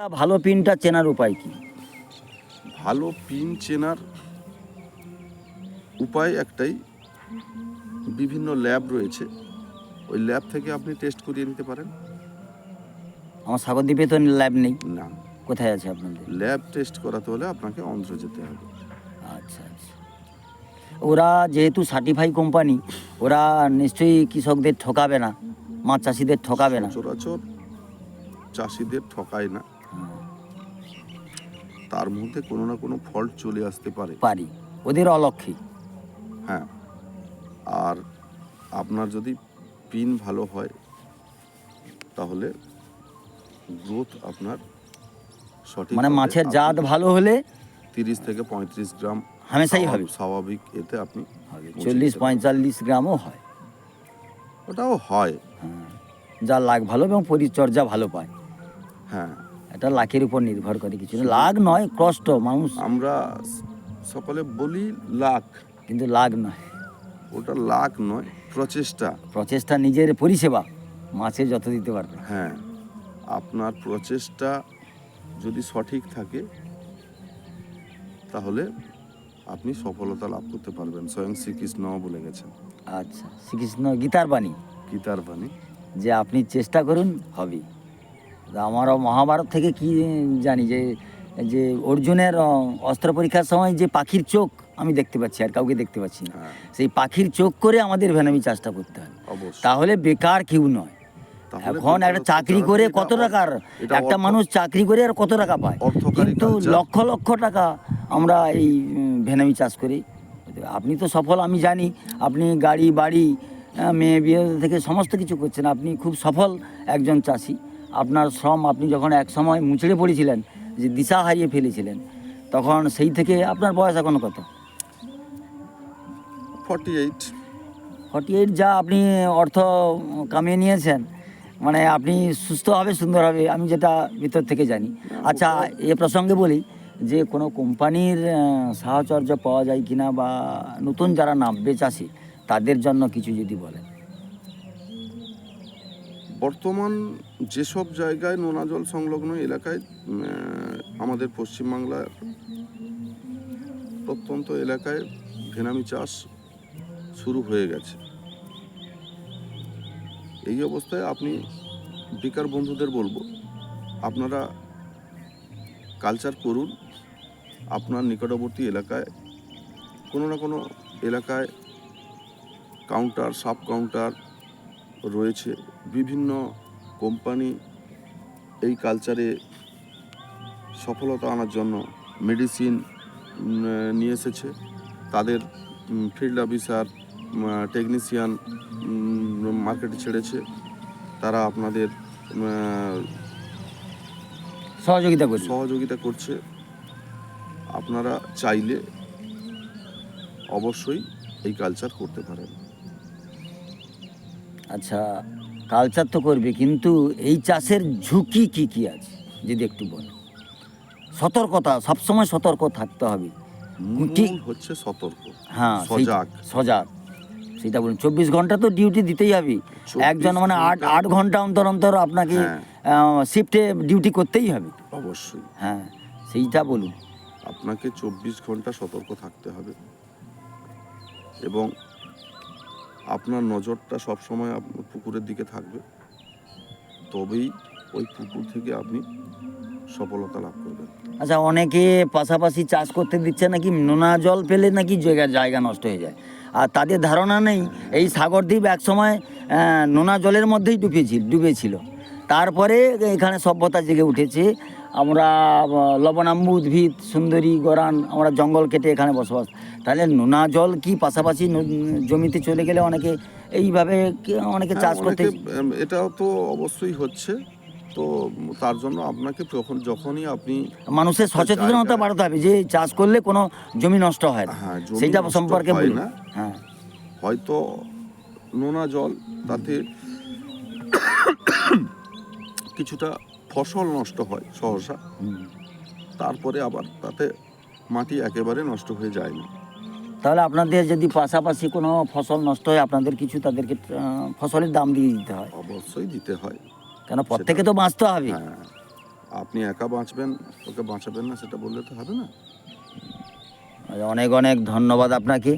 ভালো পিনটা চেনার উপায় কি? ভালো পিন চেনার উপায় একটাই বিভিন্ন ল্যাব রয়েছে ওই ল্যাব থেকে আপনি টেস্ট করিয়ে নিতে পারেন। আমার সাগরদ্বীপে তো ল্যাব নেই। না। কোথায় আছে আপনাদের? ল্যাব টেস্ট করাতে হলে আপনাকে অন্ধ্র যেতে হবে। আচ্ছা আচ্ছা। ওরা যেহেতু সার্টিফাই কোম্পানি ওরা নিশ্চয়ই কৃষকদের ঠকাবে না মাছ চাষিদের ঠকাবে না। সচরাচর চাষিদের ঠকায় না। তার মধ্যে কোনো না কোনো ফল্ট চলে আসতে পারে। পারি। ওদের অলক্ষী। হ্যাঁ। আর আপনার যদি পিন ভালো হয় তাহলে গ্রোথ আপনার সঠিক মানে মাছের জাত ভালো হলে তিরিশ থেকে পঁয়ত্রিশ গ্রাম হামেশাই হবে। স্বাভাবিক এতে আপনি পৌঁছে চল্লিশ যেতে পারেন। পঁয়তাল্লিশ গ্রামও হয়। ওটাও হয়। হ্যাঁ। যা লাগ ভালো এবং পরিচর্যা ভালো পায়। হ্যাঁ। এটা লাখের উপর নির্ভর করে কিছু না। লাগ নয় কষ্ট মানুষ। আমরা সকলে বলি লাখ। কিন্তু লাখ নয়। ওটা লাখ নয় প্রচেষ্টা। প্রচেষ্টা নিজের পরিষেবা মাছে যত দিতে পারবে। হ্যাঁ আপনার প্রচেষ্টা যদি সঠিক থাকে তাহলে আপনি সফলতা লাভ করতে পারবেন। স্বয়ং শ্রীকৃষ্ণ বলে গেছেন। আচ্ছা শ্রীকৃষ্ণ গীতার বাণী। গীতার বাণী। যে আপনি চেষ্টা করুন হবে। আমারও মহাভারত থেকে কি জানি যে যে অর্জুনের অস্ত্র পরীক্ষার সময় যে পাখির চোখ আমি দেখতে পাচ্ছি আর কাউকে দেখতে পাচ্ছি না। হ্যাঁ। সেই পাখির চোখ করে আমাদের ভেনামি চাষটা করতে হবে তাহলে বেকার কেউ নয়। এখন একটা চাকরি করে কত টাকার একটা মানুষ চাকরি করে আর কত টাকা পায়? কিন্তু লক্ষ লক্ষ টাকা আমরা এই ভেনামি চাষ করি। আপনি তো সফল আমি জানি। আপনি গাড়ি বাড়ি মেয়ে বিয়ে থেকে সমস্ত কিছু করছেন। আপনি খুব সফল একজন চাষি। আপনার শ্রম আপনি যখন এক সময় মুচড়ে পড়েছিলেন যে দিশা হারিয়ে ফেলেছিলেন তখন সেই থেকে আপনার বয়স এখন কত? ফর্টি এইট ফর্টি এইট যা আপনি অর্থ কামিয়ে নিয়েছেন মানে আপনি সুস্থ হবে সুন্দর হবে আমি যেটা ভিতর থেকে জানি। আচ্ছা এ প্রসঙ্গে বলি যে কোনো কোম্পানির সাহচর্য পাওয়া যায় কিনা বা নতুন যারা নামবে চাষি তাদের জন্য কিছু যদি বলেন। বর্তমান যেসব জায়গায় নোনা জল সংলগ্ন এলাকায় আমাদের পশ্চিমবাংলার প্রত্যন্ত এলাকায় ভেনামি চাষ শুরু হয়ে গেছে। এই অবস্থায় আপনি বেকার বন্ধুদের বলব, আপনারা কালচার করুন, আপনার নিকটবর্তী এলাকায়, কোনো না কোনো এলাকায় কাউন্টার সাব কাউন্টার রয়েছে বিভিন্ন কোম্পানি এই কালচারে সফলতা আনার জন্য মেডিসিন নিয়ে এসেছে। তাদের ফিল্ড অফিসার টেকনিশিয়ান মার্কেটে ছেড়েছে। তারা আপনাদের সহযোগিতা করি সহযোগিতা করছে। আপনারা চাইলে অবশ্যই এই কালচার করতে পারেন। আচ্ছা কালচার তো করবে কিন্তু এই চাষের ঝুঁকি কি কি আছে? যদি একটু বলেন সতর্কতা সবসময় সতর্ক থাকতে হবে। হচ্ছে সতর্ক হ্যাঁ সজাগ। সজাগ। সেটা বলুন চব্বিশ ঘণ্টা তো ডিউটি দিতেই হবে। একজন মানে আট আট ঘণ্টা অন্তর অন্তর আপনাকে হ্যাঁ। শিফটে ডিউটি করতেই হবে। অবশ্যই। হ্যাঁ সেইটা বলুন। আপনাকে চব্বিশ ঘণ্টা সতর্ক থাকতে হবে। এবং আপনার নজরটা সবসময় আপনার পুকুরের দিকে থাকবে। তবেই ওই পুকুর থেকে আপনি সফলতা লাভ করবেন। আচ্ছা অনেকে পাশাপাশি চাষ করতে দিচ্ছে নাকি নোনা জল পেলে নাকি জায়গা জায়গা নষ্ট হয়ে যায়। আর তাদের ধারণা নেই এই সাগরদ্বীপ একসময় আহ, নোনা জলের মধ্যেই ডুবেছিল ডুবেছিল। তারপরে এখানে সভ্যতা জেগে উঠেছে আমরা লবণাম্বু উদ্ভিদ সুন্দরী গরান আমরা জঙ্গল কেটে এখানে বসবাস। তাহলে নোনা জল কি পাশাপাশি জমিতে চলে গেলে অনেকে এইভাবে অনেকে চাষ হ্যাঁ, করতে এটাও তো অবশ্যই হচ্ছে। তো তার জন্য আপনাকে যখন যখনই আপনি মানুষের সচেতনতা বাড়াতে হবে যে চাষ করলে কোনো জমি নষ্ট হয় না। হ্যাঁ, সেইটা সম্পর্কে না। হ্যাঁ। হয়তো নোনা জল তাতে কিছুটা ফসল নষ্ট হয় সহসা। তারপরে আবার তাতে মাটি একেবারে নষ্ট হয়ে যায় না তাহলে আপনাদের যদি পাশাপাশি কোনো ফসল নষ্ট হয় আপনাদের কিছু তাদেরকে ফসলের দাম দিয়ে দিতে হয়। অবশ্যই দিতে হয়। কেন প্রত্যেকে তো বাঁচতে হবে। হ্যাঁ। আপনি একা বাঁচবেন ওকে বাঁচাবেন না সেটা বললে তো হবে না। অনেক অনেক ধন্যবাদ আপনাকে।